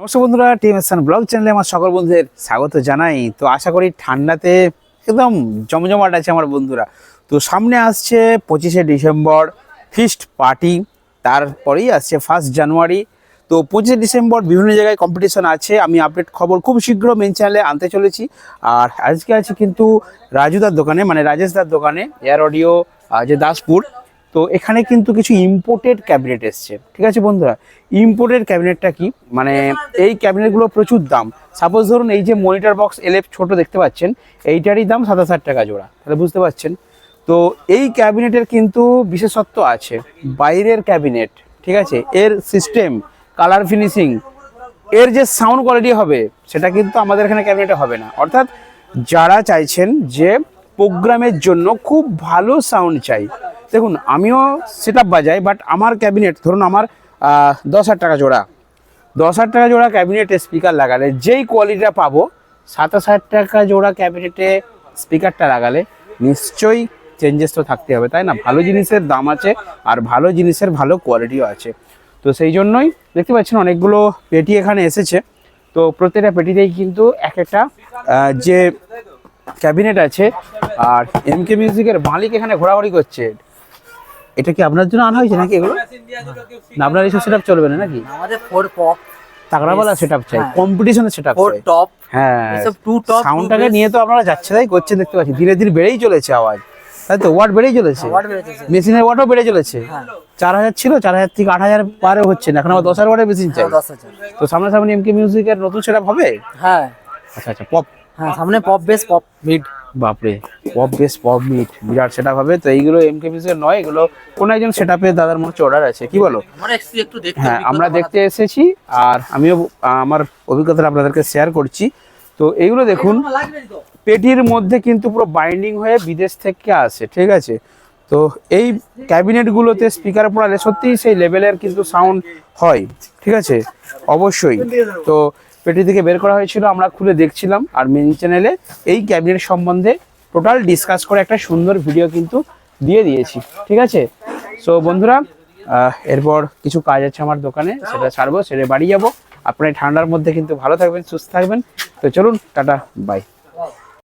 নমস্কার বন্ধুরা team Ehsan blog চ্যানেলে আমার সকল বন্ধুদের স্বাগত জানাই। তো আশা করি ঠান্ডাতে একদম জমজমাট আছে আমার বন্ধুরা। তো সামনে আসছে পঁচিশে ডিসেম্বর ফিস্ট পার্টি তারপরেই আসছে ফার্স্ট জানুয়ারি তো পঁচিশে ডিসেম্বর বিভিন্ন জায়গায় কম্পিটিশন আছে, আমি আপডেট খবর খুব শীঘ্র মেন চ্যানেলে আনতে চলেছি। আর আজকে আছে কিন্তু রাজুদার দোকানে মানে রাজেশদার দোকানে এয়ার অডিও যে দাসপুর তো এখানে কিন্তু কিছু ইম্পোর্টেড ক্যাবিনেট এসছে। ঠিক আছে বন্ধুরা? ইম্পোর্টেড ক্যাবিনেটটা কি? মানে এই ক্যাবিনেটগুলো প্রচুর দাম। সাপোজ ধরুন এই যে মনিটর বক্স এলএফ ছোট দেখতে পাচ্ছেন, এইটারই দাম সাতাশ হাজার টাকা জোড়া। তাহলে বুঝতে পারছেন? তো এই ক্যাবিনেটের কিন্তু বিশেষত্ব আছে। বাইরের ক্যাবিনেট ঠিক আছে? এর সিস্টেম কালার ফিনিশিং এর যে সাউন্ড কোয়ালিটি হবে, সেটা কিন্তু আমাদের এখানে ক্যাবিনেটে হবে না। অর্থাৎ যারা চাইছেন যে প্রোগ্রামের জন্য খুব ভালো সাউন্ড চাই দেখুন, আমিও সেট বাজাই বাট আমার ক্যাবিনেট ধরুন আমার দশ হাজার টাকা জোড়া। দশ হাজার টাকা জোড়া ক্যাবিনেটে স্পিকার লাগালে, যেই কোয়ালিটিটা পাবো, সাতাশ হাজার টাকা জোড়া ক্যাবিনেটে স্পিকারটা লাগালে, নিশ্চয়ই চেঞ্জেস তো থাকতে হবে, তাই না? ভালো জিনিসের দাম আছে, আর ভালো জিনিসের ভালো কোয়ালিটিও আছে। তো সেই জন্যই দেখতে পাচ্ছেন অনেকগুলো পেটি এখানে এসেছে। তো প্রত্যেকটা পেটিতেই কিন্তু এক একটা যে ক্যাবিনেট আছে, আর এম কে মিউজিকের মালিক এখানে ঘোরাঘুরি করছে। এটা কি আপনার জন্য আনা হয়েছে নাকি এগুলো? না আপনার এইসব সেট চলবে না নাকি? আমাদের ফোর পপ তাগড়াওয়ালা সেট আপ চাই হ্যাঁ। কম্পিটিশনের সেট আপ ফোর টপ হ্যাঁ। এসব টু টপ সাউন্ডটাকে নিয়ে তো আপনারা যাচ্ছে তাই করছেন দেখতে পাচ্ছি। ধীরে ধীরে বেড়েই চলেছে আওয়াজ। তাই তো ওয়াট বেড়েই চলেছে। মেশিনের ওয়াটও বেড়ে চলেছে। হ্যাঁ। চার হাজার ছিল চার হাজার থেকে আট হাজার পারে হচ্ছে না এখন আবার দশ হাজার ওয়াটের মেশিন চাই। হাজার। তো সামনাসামনি এমকে মিউজিকের নতুন সেট হবে? হ্যাঁ। আচ্ছা আচ্ছা পপ হ্যাঁ সামনে পপ বেস পপ মিড বাপরে পপ বেস পপ মিট বিরাট সেট হবে। তো এইগুলো এমকে মিউজিকের নয় এগুলো কোন একজন সেট আপে দাদার মনে হচ্ছে অর্ডার আছে কি বলো? আমরা একটু একটু দেখতে হ্যাঁ আমরা দেখতে এসেছি আর আমিও আমার অভিজ্ঞতাটা আপনাদেরকে শেয়ার করছি। তো এইগুলো দেখুন পেটির মধ্যে কিন্তু পুরো বাইন্ডিং হয়ে বিদেশ থেকে আসে ঠিক আছে? তো এই ক্যাবিনেটগুলোতে স্পিকার পড়ালে সত্যিই সেই লেভেলের কিন্তু সাউন্ড হয় ঠিক আছে? অবশ্যই। তো পেটি থেকে বের করা হয়েছিল, আমরা খুলে দেখছিলাম আর মেন চ্যানেলে এই ক্যাবিনেট সম্বন্ধে টোটাল ডিসকাস করে একটা সুন্দর ভিডিও কিন্তু দিয়ে দিয়েছি, ঠিক আছে? সো বন্ধুরা এরপর কিছু কাজ আছে আমার দোকানে, সেটা ছাড়বো, সেটা বাড়ি যাব। আপনার ঠান্ডার মধ্যে কিন্তু ভালো থাকবেন, সুস্থ থাকবেন। তো চলুন, টাটা বাই